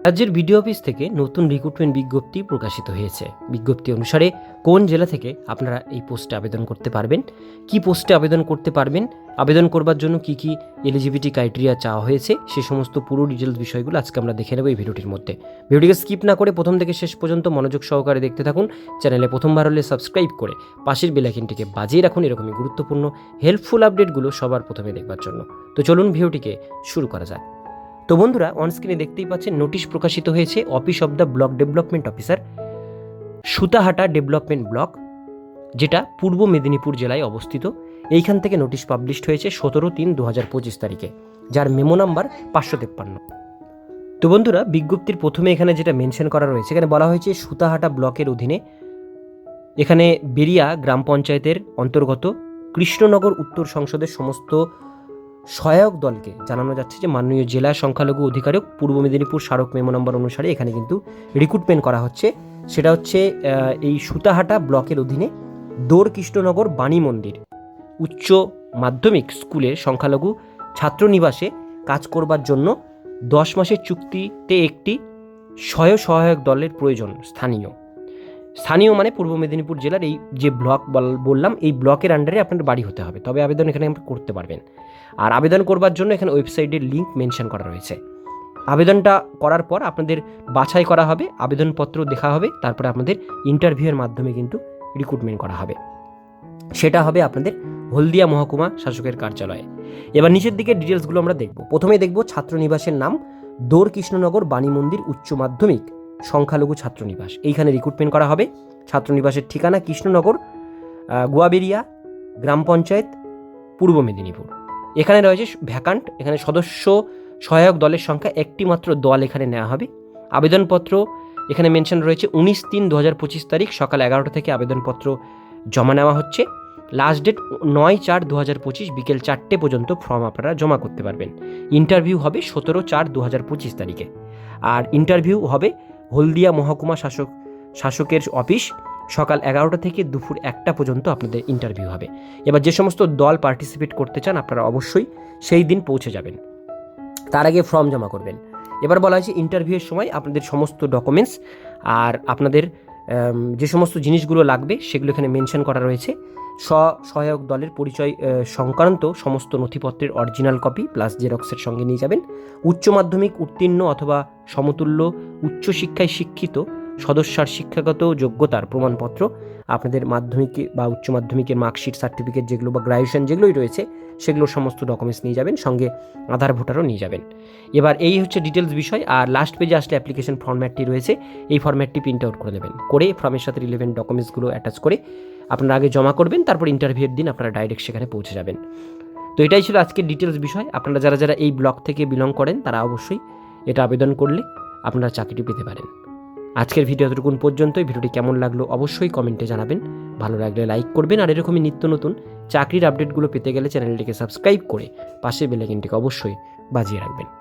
রাজ্যের BDO office থেকে নতুন রিক্রুটমেন্ট বিজ্ঞপ্তি প্রকাশিত হয়েছে। বিজ্ঞপ্তি অনুসারে কোন জেলা থেকে আপনারা এই পোস্টে আবেদন করতে পারবেন, কি পোস্টে আবেদন করতে পারবেন, আবেদন করবার জন্য কি কি এলিজিবিলিটি ক্রাইটেরিয়া চাওয়া হয়েছে, সে সমস্ত পুরো ডিটেলস বিষয়গুলো আজকে আমরা দেখে নেব এই ভিডিওটির মধ্যে। ভিডিওটিকে স্কিপ না করে প্রথম থেকে শেষ পর্যন্ত মনোযোগ সহকারে দেখতে থাকুন, চ্যানেলে প্রথমবার হলে সাবস্ক্রাইব করে পাশের বেলাইকিনটিকে বাজিয়ে রাখুন এরকমই গুরুত্বপূর্ণ হেল্পফুল আপডেটগুলো সবার প্রথমে দেখবার জন্য। তো চলুন ভিডিওটিকে শুরু করা যাক। তো বন্ধুরা অনস্ক্রিনে দেখতেই পাচ্ছেন নোটিশ প্রকাশিত হয়েছে office of the block development officer Sutahata development block যেটা পূর্ব মেদিনীপুর জেলায় অবস্থিত। এইখান থেকে নোটিশ পাবলিশড হয়েছে সতেরো তিন দু হাজার পঁচিশ তারিখে, যার মেমো নাম্বার পাঁচশো তেপ্পান্ন। তো বন্ধুরা, বিজ্ঞপ্তির প্রথমে এখানে যেটা মেনশন করা রয়েছে, এখানে বলা হয়েছে সুতাহাটা ব্লকের অধীনে এখানে বেরিয়া গ্রাম পঞ্চায়েতের অন্তর্গত কৃষ্ণনগর উত্তর সংসদের সমস্ত সহায়ক দলকে। জানানো যাচ্ছে যে মাননীয় জেলা সংখ্যালঘু অধিকারক পূর্ব মেদিনীপুর স্মারক মেমো নম্বর অনুসারে এখানে কিন্তু রিক্রুটমেন্ট করা হচ্ছে। সেটা হচ্ছে এই সুতাহাটা ব্লকের অধীনে দৌড় কৃষ্ণনগর বাণী মন্দির। উচ্চ মাধ্যমিক স্কুলের সংখ্যালঘু ছাত্রনিবাসে কাজ করবার জন্য দশ মাসের চুক্তিতে একটি স্বয় সহায়ক দলের প্রয়োজন স্থানীয়। স্থানীয় মানে পূর্ব মেদিনীপুর জেলার এই যে ব্লক বল- বললাম, এই ব্লকের আন্ডারে আপনার বাড়ি হতে হবে। তবে আবেদন এখানে আপনি করতে পারবেন। আর আবেদন করবার জন্য এখানে ওয়েবসাইটের লিঙ্ক মেনশন করা রয়েছে। আবেদনটা করার পর আপনাদের বাছাই করা হবে, আবেদনপত্র দেখা হবে, তারপরে আপনাদের ইন্টারভিউয়ের মাধ্যমে কিন্তু রিক্রুটমেন্ট করা হবে। সেটা হবে আপনাদের হলদিয়া মহকুমা শাসকের কার্যালয়ে। এবার নিচের দিকে ডিটেলসগুলো আমরা দেখব। প্রথমে দেখব ছাত্রনিবাসের নাম দৌড় কৃষ্ণনগর বাণী মন্দির উচ্চ মাধ্যমিক, সংখ্যালঘু ছাত্রনিবাস এইখানে রিক্রুটমেন্ট করা হবে। ছাত্রনিবাসের ঠিকানা কৃষ্ণনগর গোয়াবেরিয়া, গ্রাম পঞ্চায়েত, পূর্ব মেদিনীপুর। এখানে রয়েছে ভ্যাকান্ট, এখানে সদস্য সহায়ক দলের সংখ্যা একটি মাত্র দল এখানে নেওয়া হবে। আবেদনপত্র, এখানে মেনশন রয়েছে উনিশ তিন দু হাজার পঁচিশ তারিখ সকাল এগারোটা থেকে আবেদনপত্র জমা নেওয়া হচ্ছে। লাস্ট ডেট নয় চার দু হাজার পঁচিশ বিকেল চারটে পর্যন্ত ফর্ম আপনারা জমা করতে পারবেন। ইন্টারভিউ হবে সতেরো চার দু হাজার পঁচিশ তারিখে। আর ইন্টারভিউ হবে হলদিয়া মহকুমা শাসক, শাসকের অফিস সকাল এগারোটা থেকে দুপুর একটা পর্যন্ত আপনাদের ইন্টারভিউ হবে। এবার যে সমস্ত দল পার্টিসিপেট করতে চান আপনারা অবশ্যই সেই দিন পৌঁছে যাবেন। তার আগে ফর্ম জমা করবেন। এবার বলা হয়েছে ইন্টারভিউয়ের সময় আপনাদের সমস্ত ডকুমেন্টস আর আপনাদের যে সমস্ত জিনিসগুলো লাগবে সেগুলো এখানে মেনশন করা রয়েছে। স্ব সহায়ক দলের পরিচয় সংক্রান্ত সমস্ত নথিপত্রের অরিজিনাল কপি প্লাস জেরক্সের সঙ্গে নিয়ে যাবেন। উচ্চ মাধ্যমিক উত্তীর্ণ অথবা সমতুল্য উচ্চশিক্ষায় শিক্ষিত সদস্যার শিক্ষাগত যোগ্যতার প্রমাণপত্র, আপনাদের মাধ্যমিক বা উচ্চ মাধ্যমিকের মার্কশিট, সার্টিফিকেট যেগুলো বা গ্র্যাজুয়েশন যেগুলোই রয়েছে সেগুলোর সমস্ত ডকুমেন্টস নিয়ে যাবেন, সঙ্গে আধার ভোটারও নিয়ে যাবেন। এবার এই হচ্ছে ডিটেলস বিষয়, আর লাস্ট পেজে আসলে অ্যাপ্লিকেশন ফর্ম্যাটটি রয়েছে, এই ফর্ম্যাটটি প্রিন্ট আউট করে নেবেন করে ফর্মের সাথে রিলেভেন্ট ডকুমেন্টসগুলো অ্যাটাচ করে আপনারা আগে জমা করবেন, তারপর ইন্টারভিউয়ের দিন আপনারা ডাইরেক্ট সেখানে পৌঁছে যাবেন। তো এটাই ছিল আজকের ডিটেলস বিষয়। আপনারা যারা যারা এই ব্লক থেকে বিলং করেন, তারা অবশ্যই এটা আবেদন করলে আপনারা চাকরিটি পেতে পারেন। আজকের ভিডিও এতটুকুন পর্যন্তই। ভিডিওটি কেমন লাগল অবশ্যই কমেন্টে জানাবেন। ভালো লাগলে লাইক করবেন আর এরকমই নিত্য নতুন চাকরির আপডেটগুলো পেতে গেলে চ্যানেলটিকে সাবস্ক্রাইব করে পাশে বেলাইকিনটিকে অবশ্যই বাজিয়ে রাখবেন।